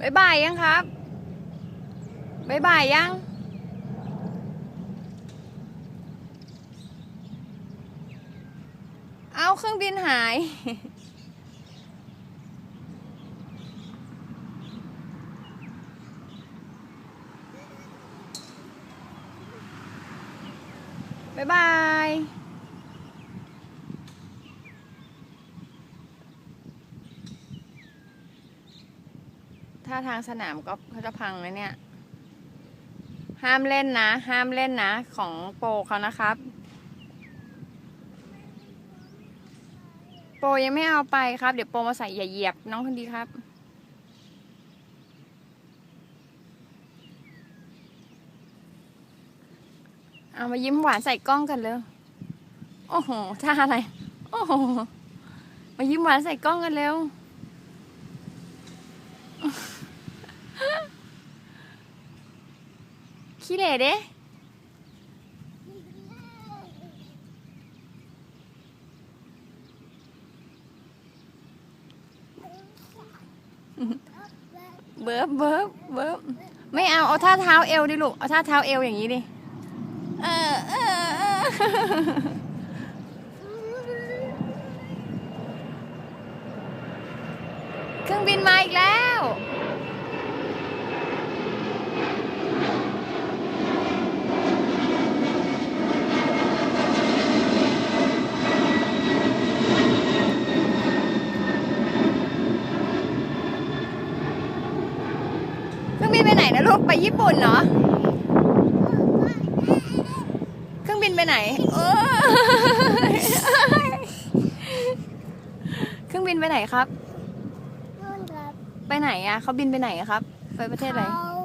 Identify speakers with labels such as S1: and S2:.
S1: บายบายยังครับบายบายยัง เอาเครื่องบินหาย บ๊ายบาย ถ้าทางสนามก็เขาจะพังนะเนี่ย ห้ามเล่นนะ ห้ามเล่นนะ ของโปรเขานะครับ โปรยังไม่เอาไปครับ เดี๋ยวโปรมาใส่อย่าเหยียบน้องคนดีครับเอามายิ้มหวานใส่กล้องกันเลยโอ้โหท่าอะไร โอ้โห มายิ้มหวานใส่กล้องกันเร็ว ขี้เหร่เด้เบิบเบิบเบิบไม่เอา เอาท่าเท้าเอวดิลูก เอาท่าเท้าเอวอย่างนี้ดิ เออเออเออเครื่องบินมาอีกแล้ว เครื่องบิ นไปไหนนะลูกไปญี่ปุ่นเหรอ เครื่องบินไปไหนเออเครื่องบินไปไหนครับ
S2: นู่นครับ
S1: ไปไหนอะเขาบินไปไหนอะครับ ไปประเทศอะไร
S2: เขา